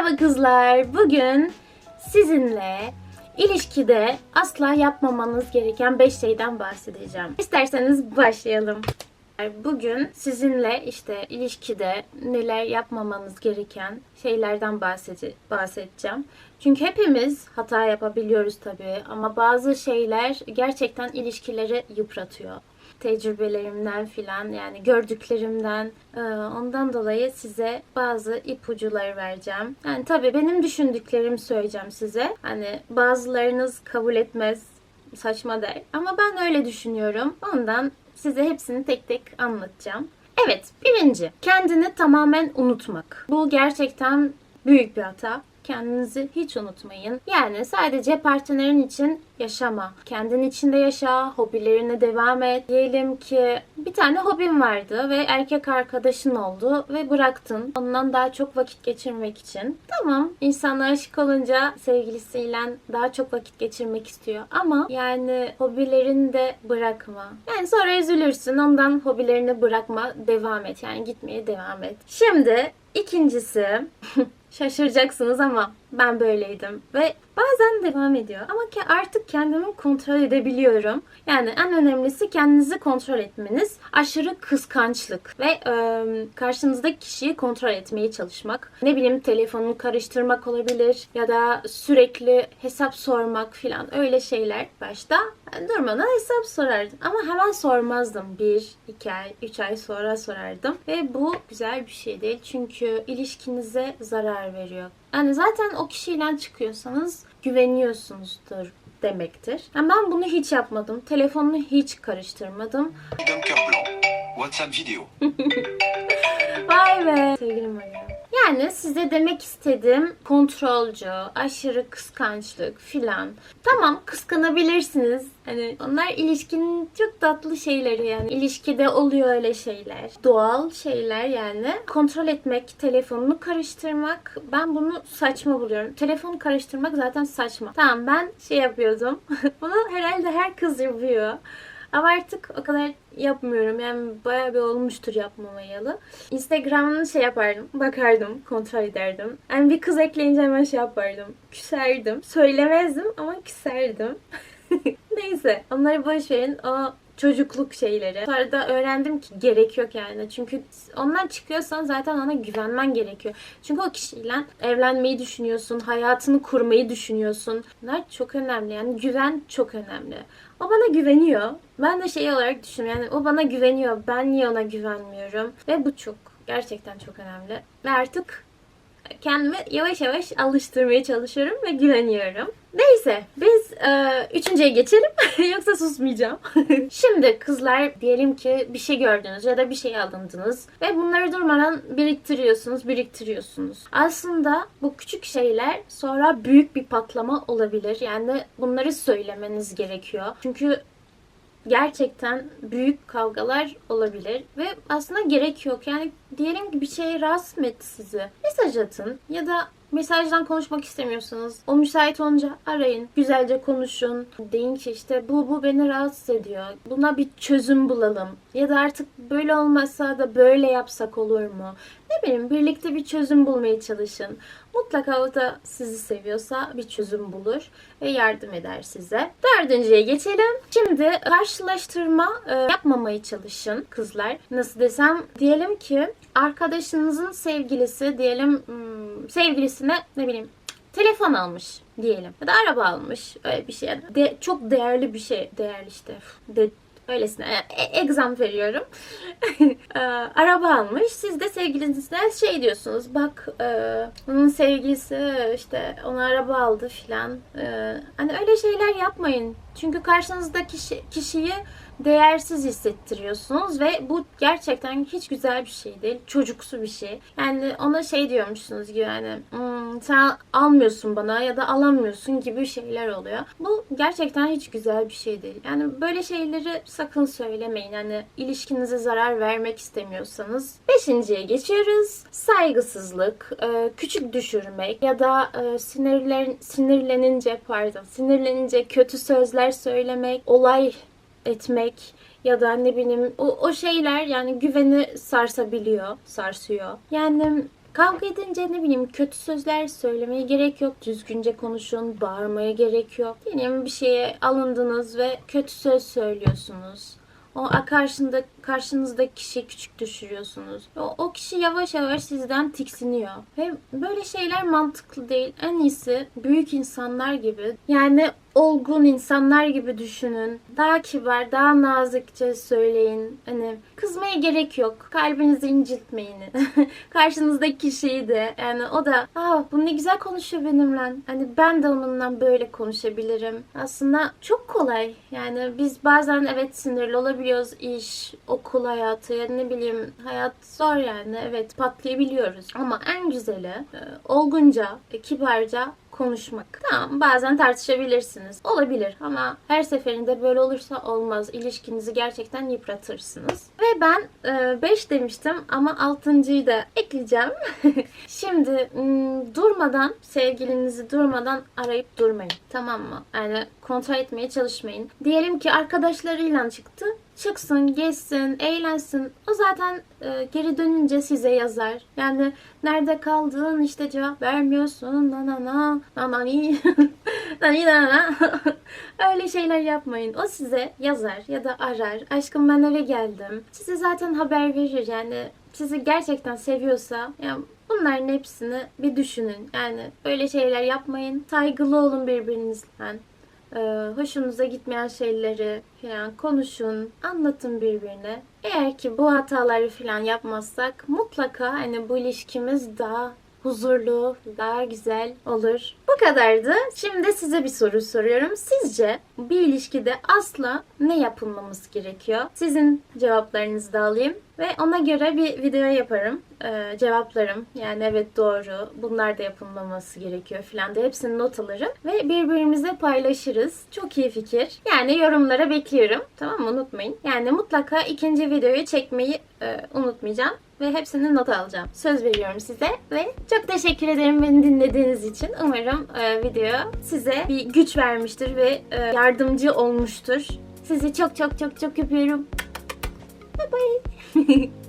Merhaba kızlar. Bugün sizinle ilişkide asla yapmamanız gereken 5 şeyden bahsedeceğim. İsterseniz başlayalım. Bugün sizinle işte ilişkide neler yapmamanız gereken şeylerden bahsede- bahsedeceğim. Çünkü hepimiz hata yapabiliyoruz tabii ama bazı şeyler gerçekten ilişkileri yıpratıyor tecrübelerimden filan yani gördüklerimden e, ondan dolayı size bazı ipuçları vereceğim. Yani tabii benim düşündüklerimi söyleyeceğim size. Hani bazılarınız kabul etmez saçma der ama ben öyle düşünüyorum. Ondan size hepsini tek tek anlatacağım. Evet, birinci. Kendini tamamen unutmak. Bu gerçekten büyük bir hata. Kendinizi hiç unutmayın. Yani sadece partnerin için yaşama. Kendin içinde yaşa, hobilerine devam et. Diyelim ki bir tane hobin vardı ve erkek arkadaşın oldu ve bıraktın. Ondan daha çok vakit geçirmek için. Tamam, insan aşık olunca sevgilisiyle daha çok vakit geçirmek istiyor. Ama yani hobilerini de bırakma. Yani sonra üzülürsün. Ondan hobilerini bırakma, devam et. Yani gitmeye devam et. Şimdi ikincisi Şaşıracaksınız ama ben böyleydim ve bazen devam ediyor. Ama ki artık kendimi kontrol edebiliyorum. Yani en önemlisi kendinizi kontrol etmeniz. Aşırı kıskançlık ve e, karşınızdaki kişiyi kontrol etmeye çalışmak. Ne bileyim telefonunu karıştırmak olabilir ya da sürekli hesap sormak filan öyle şeyler başta durmadan hesap sorardım. Ama hemen sormazdım. Bir, iki ay, üç ay sonra sorardım. Ve bu güzel bir şey değil. Çünkü ilişkinize zarar veriyor. Yani zaten o kişiyle çıkıyorsanız güveniyorsunuzdur demektir. Yani ben bunu hiç yapmadım. Telefonunu hiç karıştırmadım. WhatsApp vidéo. Vay be. Sevgilim ya. Yani size demek istediğim kontrolcü, aşırı kıskançlık filan. Tamam kıskanabilirsiniz. Hani onlar ilişkinin çok tatlı şeyleri yani. İlişkide oluyor öyle şeyler. Doğal şeyler yani. Kontrol etmek, telefonunu karıştırmak. Ben bunu saçma buluyorum. Telefonu karıştırmak zaten saçma. Tamam ben şey yapıyordum. bunu herhalde her kız yapıyor. Ama artık o kadar yapmıyorum. Yani bayağı bir olmuştur yapmamayalı. Instagram'ını şey yapardım. Bakardım. Kontrol ederdim. Yani bir kız ekleyince hemen şey yapardım. Küserdim. Söylemezdim ama küserdim. Neyse. Onları boş verin. O çocukluk şeyleri. Sonra da öğrendim ki gerek yok yani. Çünkü ondan çıkıyorsan zaten ona güvenmen gerekiyor. Çünkü o kişiyle evlenmeyi düşünüyorsun, hayatını kurmayı düşünüyorsun. Bunlar çok önemli. Yani güven çok önemli. O bana güveniyor. Ben de şey olarak düşünüyorum. Yani o bana güveniyor. Ben niye ona güvenmiyorum? Ve bu çok gerçekten çok önemli. Ve artık kendimi yavaş yavaş alıştırmaya çalışıyorum ve güveniyorum. Neyse biz e, üçüncüye geçelim yoksa susmayacağım. Şimdi kızlar diyelim ki bir şey gördünüz ya da bir şey alındınız ve bunları durmadan biriktiriyorsunuz, biriktiriyorsunuz. Aslında bu küçük şeyler sonra büyük bir patlama olabilir. Yani bunları söylemeniz gerekiyor. Çünkü gerçekten büyük kavgalar olabilir ve aslında gerek yok. Yani diyelim ki bir şey rahatsız etti sizi? Mesaj atın ya da mesajdan konuşmak istemiyorsanız o müsait olunca arayın. Güzelce konuşun. Deyin ki işte bu bu beni rahatsız ediyor. Buna bir çözüm bulalım. Ya da artık böyle olmazsa da böyle yapsak olur mu? Ne bileyim birlikte bir çözüm bulmaya çalışın. Mutlaka o da sizi seviyorsa bir çözüm bulur ve yardım eder size. Dördüncüye geçelim. Şimdi karşılaştırma e, yapmamaya çalışın kızlar. Nasıl desem diyelim ki arkadaşınızın sevgilisi diyelim hmm, sevgilisine ne bileyim telefon almış diyelim ya da araba almış öyle bir şey. De, çok değerli bir şey. Değerli işte. De, öylesine e, exam veriyorum. e, araba almış. Siz de sevgilinizle şey diyorsunuz. Bak e, onun sevgilisi işte ona araba aldı filan. E, hani öyle şeyler yapmayın. Çünkü karşınızdaki kişi, kişiyi değersiz hissettiriyorsunuz ve bu gerçekten hiç güzel bir şey değil. Çocuksu bir şey. Yani ona şey diyormuşsunuz gibi yani "Hmm, sen almıyorsun bana ya da alamıyorsun gibi şeyler oluyor. Bu gerçekten hiç güzel bir şey değil. Yani böyle şeyleri sakın söylemeyin. Yani ilişkinize zarar vermek istemiyorsanız. Beşinciye geçiyoruz. Saygısızlık, e, küçük düşürmek ya da e, sinirlen, sinirlenince pardon sinirlenince kötü sözler söylemek, olay etmek ya da ne bileyim o, o şeyler yani güveni sarsabiliyor, sarsıyor. Yani Kavga edince ne bileyim kötü sözler söylemeye gerek yok. Düzgünce konuşun, bağırmaya gerek yok. Diyelim bir şeye alındınız ve kötü söz söylüyorsunuz. O karşında karşınızdaki kişiyi küçük düşürüyorsunuz. O, o kişi yavaş yavaş sizden tiksiniyor. Ve böyle şeyler mantıklı değil. En iyisi büyük insanlar gibi yani olgun insanlar gibi düşünün. Daha kibar, daha nazikçe söyleyin. Hani kızmaya gerek yok. Kalbinizi incitmeyin. Karşınızdaki kişiyi de yani o da aa bu ne güzel konuşuyor benimle. Hani ben de onunla böyle konuşabilirim. Aslında çok kolay. Yani biz bazen evet sinirli olabiliyoruz. iş, okul hayatı ya ne bileyim hayat zor yani. Evet patlayabiliyoruz. Ama en güzeli e, olgunca, e, kibarca konuşmak. Tamam bazen tartışabilirsiniz. Olabilir ama her seferinde böyle olursa olmaz. İlişkinizi gerçekten yıpratırsınız. Ve ben 5 demiştim ama 6.yı da ekleyeceğim. Şimdi hmm, durmadan sevgilinizi durmadan arayıp durmayın. Tamam mı? Yani kontrol etmeye çalışmayın. Diyelim ki arkadaşlarıyla çıktı. Çıksın, gezsin, eğlensin. O zaten e, geri dönünce size yazar. Yani nerede kaldın işte cevap vermiyorsun. Na na na na na ni. na ni na na. Öyle şeyler yapmayın. O size yazar ya da arar. Aşkım ben eve geldim. Size zaten haber verir. Yani sizi gerçekten seviyorsa yani bunların hepsini bir düşünün. Yani öyle şeyler yapmayın. Saygılı olun birbirinizle. Ee, hoşunuza gitmeyen şeyleri falan konuşun, anlatın birbirine. Eğer ki bu hataları falan yapmazsak mutlaka hani bu ilişkimiz daha huzurlu, daha güzel olur. Bu kadardı. Şimdi size bir soru soruyorum. Sizce bir ilişkide asla ne yapılmamız gerekiyor? Sizin cevaplarınızı da alayım ve ona göre bir video yaparım. Ee, cevaplarım yani evet doğru bunlar da yapılmaması gerekiyor falan da hepsini not alırım ve birbirimize paylaşırız. Çok iyi fikir. Yani yorumlara bekliyorum. Tamam mı? Unutmayın. Yani mutlaka ikinci videoyu çekmeyi e, unutmayacağım ve hepsini not alacağım. Söz veriyorum size ve çok teşekkür ederim beni dinlediğiniz için. Umarım e, video size bir güç vermiştir ve e, yardımcı olmuştur. Sizi çok çok çok çok öpüyorum. Bye-bye!